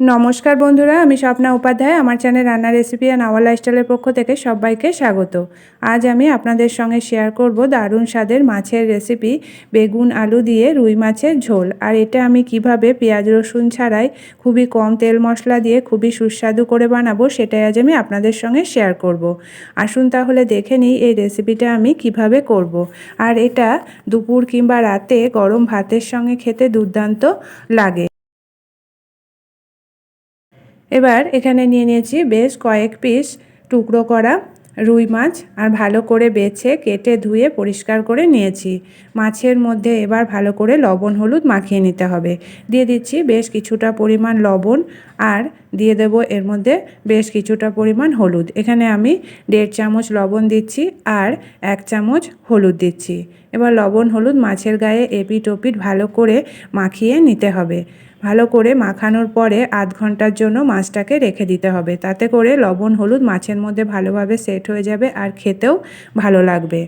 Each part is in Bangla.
নমস্কার বন্ধুরা, আমি স্বপ্না উপাধ্যায় আমার চ্যানেল রান্না রেসিপি অ্যান্ড আওয়ার লাইফস্টাইলের পক্ষ থেকে সবাইকে স্বাগত আজ আমি আপনাদের সঙ্গে শেয়ার করব দারুণ স্বাদের মাছের রেসিপি বেগুন, আলু দিয়ে রুই মাছের ঝোল আর এটা আমি কীভাবে পেঁয়াজ, রসুন ছাড়াই খুবই কম তেল মশলা দিয়ে খুবই সুস্বাদু করে বানাবো, সেটাই আজ আমি আপনাদের সঙ্গে শেয়ার করব। আসুন তাহলে দেখে নিই এই রেসিপিটা আমি কীভাবে করব। আর এটা দুপুর কিংবা রাতে গরম ভাতের সঙ্গে খেতে দুর্দান্ত লাগে এবার এখানে নিয়ে নিয়েছি বেশ কয়েক পিস টুকরো করা রুই মাছ আর ভালো করে বেছে, কেটে, ধুয়ে, পরিষ্কার করে নিয়েছি। মাছের মধ্যে এবার ভালো করে লবণ, হলুদ মাখিয়ে নিতে হবে। দিয়ে দিচ্ছি বেশ কিছুটা পরিমাণ লবণ আর দিয়ে দেব এর মধ্যে বেশ কিছুটা পরিমাণ হলুদ। এখানে আমি দেড় চামচ লবণ দিচ্ছি আর এক চামচ হলুদ দিচ্ছি। এবার লবণ, হলুদ মাছের গায়ে এপিট ওপিট ভালো করে মাখিয়ে নিতে হবে। ভালো করে মাখানোর পরে আধ ঘণ্টার জন্য মাছটাকে রেখে দিতে হবে। তাতে করে লবণ, হলুদ মাছের মধ্যে ভালোভাবে সেট হয়ে যাবে আর খেতেও ভালো লাগবে।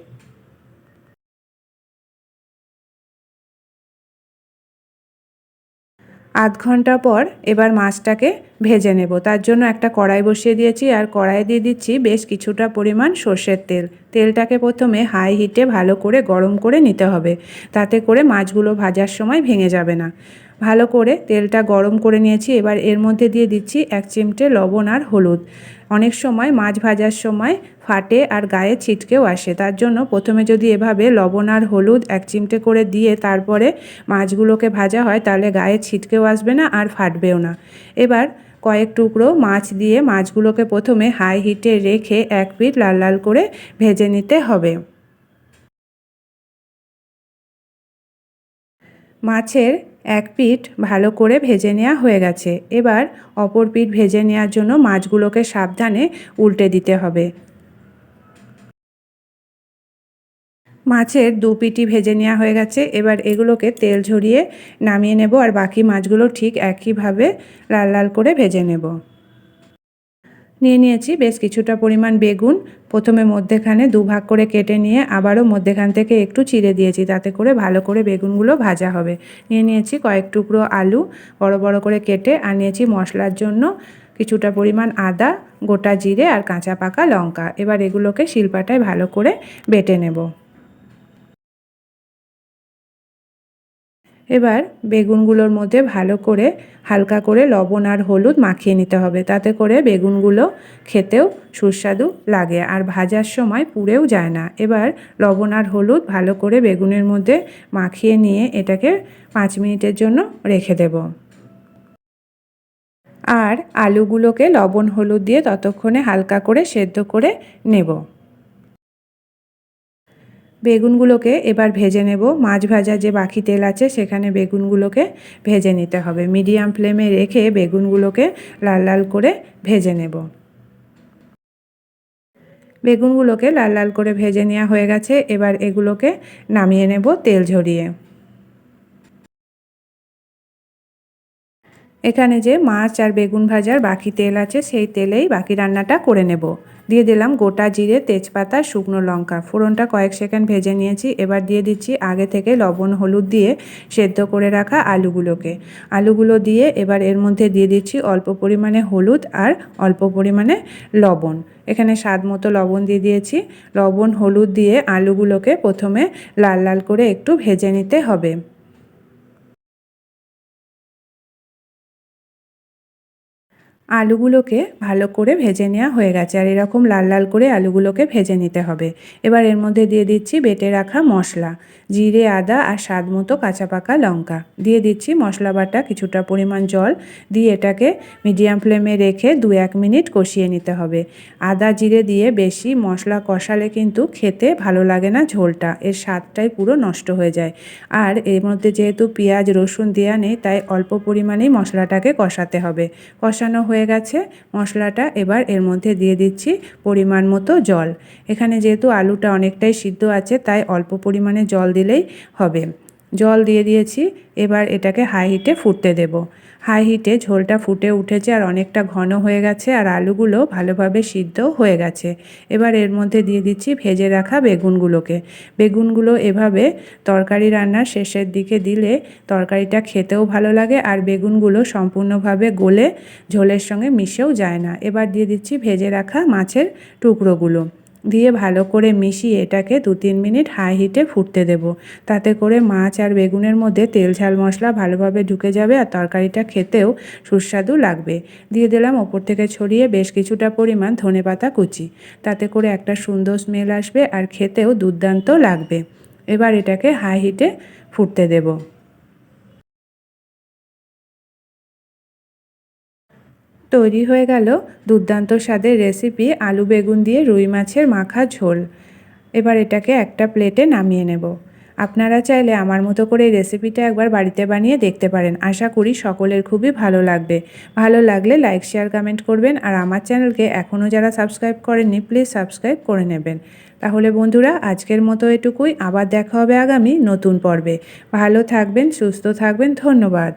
আধ ঘণ্টা পর এবার মাছটাকে ভেজে নেব। তার জন্য একটা কড়াই বসিয়ে দিয়েছি আর কড়াই দিয়ে দিচ্ছি বেশ কিছুটা পরিমাণ সর্ষের তেল। তেলটাকে প্রথমে হাই হিটে ভালো করে গরম করে নিতে হবে। তাতে করে মাছগুলো ভাজার সময় ভেঙে যাবে না। ভালো করে তেলটা গরম করে নিয়েছি। এবার এর মধ্যে দিয়ে দিচ্ছি এক চিমটে লবণ আর হলুদ। অনেক সময় মাছ ভাজার সময় ফাটে আর গায়ে ছিটকেও আসে। তার জন্য প্রথমে যদি এভাবে লবণ আর হলুদ এক চিমটে করে দিয়ে তারপরে মাছগুলোকে ভাজা হয়, তাহলে গায়ে ছিটকেও আসবে না আর ফাটবেও না। এবার কয়েক টুকরো মাছ দিয়ে মাছগুলোকে প্রথমে হাই হিটে রেখে এক পিঠ লাল লাল করে ভেজে নিতে হবে। মাছের এক পিঠ ভালো করে ভেজে নেওয়া হয়ে গেছে। এবার অপর পিঠ ভেজে নেওয়ার জন্য মাছগুলোকে সাবধানে উল্টে দিতে হবে। মাছের দু পিটি ভেজে নেওয়া হয়ে গেছে। এবার এগুলোকে তেল ঝরিয়ে নামিয়ে নেব আর বাকি মাছগুলো ঠিক একইভাবে লাল লাল করে ভেজে নেব। নিয়ে নিয়েছি। বেশ কিছুটা পরিমাণ বেগুন, প্রথমে মধ্যেখানে দুভাগ করে কেটে নিয়ে আবারও মধ্যেখান থেকে একটু চিড়ে দিয়েছি, তাতে করে ভালো করে বেগুনগুলো ভাজা হবে। নিয়ে নিয়েছি কয়েক টুকরো আলু, বড় বড় করে কেটে আর নিয়েছি মশলার জন্য কিছুটা পরিমাণ আদা, গোটা জিরে আর কাঁচা পাকা লঙ্কা। এবার এগুলোকে শিলপাটায় ভালো করে বেটে নেব। এবার বেগুনগুলোর মধ্যে ভালো করে হালকা করে লবণ আর হলুদ মাখিয়ে নিতে হবে। তাতে করে বেগুনগুলো খেতেও সুস্বাদু লাগে আর ভাজার সময় পুড়েও যায় না। এবার লবণ আর হলুদ ভালো করে বেগুনের মধ্যে মাখিয়ে নিয়ে এটাকে পাঁচ মিনিটের জন্য রেখে দেব। আর আলুগুলোকে লবণ হলুদ দিয়ে ততক্ষণে হালকা করে সেদ্ধ করে নেব। বেগুনগুলোকে এবার ভেজে নেব। মাছ ভাজা যে বাকি তেল আছে সেখানে বেগুনগুলোকে ভেজে নিতে হবে। মিডিয়াম ফ্লেমে রেখে বেগুনগুলোকে লাল লাল করে ভেজে নেব। বেগুনগুলোকে লাল লাল করে ভেজে নেওয়া হয়ে গেছে। এবার এগুলোকে নামিয়ে নেব তেল ঝরিয়ে। এখানে যে মাছ আর বেগুন ভাজার বাকি তেল আছে সেই তেলেই বাকি রান্নাটা করে নেব। দিয়ে দিলাম গোটা জিরে, তেজপাতা, শুকনো লঙ্কা। ফোড়নটা কয়েক সেকেন্ড ভেজে নিয়েছি। এবার দিয়ে দিচ্ছি আগে থেকে লবণ, হলুদ দিয়ে সেদ্ধ করে রাখা আলুগুলোকে। আলুগুলো দিয়ে এবার এর মধ্যে দিয়ে দিচ্ছি অল্প পরিমাণে হলুদ আর অল্প পরিমাণে লবণ। এখানে স্বাদ মতো লবণ দিয়ে দিয়েছি। লবণ, হলুদ দিয়ে আলুগুলোকে প্রথমে লাল লাল করে একটু ভেজে নিতে হবে। আলুগুলোকে ভালো করে ভেজে নেওয়া হয়ে গেছে। আর এরকম লাল লাল করে আলুগুলোকে ভেজে নিতে হবে। এবার এর মধ্যে দিয়ে দিচ্ছি বেটে রাখা মশলা। জিরে, আদা আর স্বাদ মতো কাঁচা পাকা লঙ্কা। দিয়ে দিচ্ছি মশলা বাটা, কিছুটা পরিমাণ জল। দিয়ে এটাকে মিডিয়াম ফ্লেমে রেখে দু এক মিনিট কষিয়ে নিতে হবে। আদা জিরে দিয়ে বেশি মশলা কষালে কিন্তু খেতে ভালো লাগে না ঝোলটা। এর স্বাদটাই পুরো নষ্ট হয়ে যায়। আর এর মধ্যে যেহেতু পেঁয়াজ, রসুন দেওয়া নেই, তাই অল্প পরিমাণেই মশলাটাকে কষাতে হবে। কষানো হয়ে গেছে। মশলাটা এবার এর মধ্যে দিয়ে দিচ্ছি পরিমাণ মতো জল। এখানে যেহেতু আলুটা অনেকটাই সিদ্ধ আছে, তাই অল্প পরিমাণে জল দিলেই হবে। জল দিয়ে দিয়েছি, এবার এটাকে হাই হিটে ফুটতে দেব। হাই হিটে ঝোলটা ফুটে উঠেছে আর অনেকটা ঘন হয়ে গেছে আর আলুগুলো ভালোভাবে সিদ্ধ হয়ে গেছে। এবার এর মধ্যে দিয়ে দিচ্ছি ভেজে রাখা বেগুনগুলোকে। বেগুনগুলো এভাবে তরকারি রান্নার শেষের দিকে দিলে তরকারিটা খেতেও ভালো লাগে আর বেগুনগুলো সম্পূর্ণভাবে গলে ঝোলের সঙ্গে মিশেও যায় না। এবার দিয়ে দিচ্ছি ভেজে রাখা মাছের টুকরোগুলো। দিয়ে ভালো করে মিশিয়ে এটাকে দু তিন মিনিট হাই হিটে ফুটতে দেব। তাতে করে মাছ আর বেগুনের মধ্যে তেল ঝাল মশলা ভালোভাবে ঢুকে যাবে আর তরকারিটা খেতেও সুস্বাদু লাগবে। দিয়ে দিলাম ওপর থেকে ছড়িয়ে বেশ কিছুটা পরিমাণ ধনেপাতা কুচি। তাতে করে একটা সুন্দর স্মেল আসবে আর খেতেও দুর্দান্ত লাগবে। এবার এটাকে হাই হিটে ফুটতে দেবো। তৈরি হয়ে গেল দুর্দান্ত স্বাদের রেসিপি আলু বেগুন দিয়ে রুই মাছের মাখা ঝোল। এবার এটাকে একটা প্লেটে নামিয়ে নেব। আপনারা চাইলে আমার মতো করে এই রেসিপিটা একবার বাড়িতে বানিয়ে দেখতে পারেন। আশা করি সকলের খুবই ভালো লাগবে। ভালো লাগলে লাইক, শেয়ার, কমেন্ট করবেন আর আমার চ্যানেলকে এখনও যারা সাবস্ক্রাইব করেননি, প্লিজ সাবস্ক্রাইব করে নেবেন। তাহলে বন্ধুরা, আজকের মতো এটুকুই। আবার দেখা হবে আগামী নতুন পর্বে। ভালো থাকবেন, সুস্থ থাকবেন। ধন্যবাদ।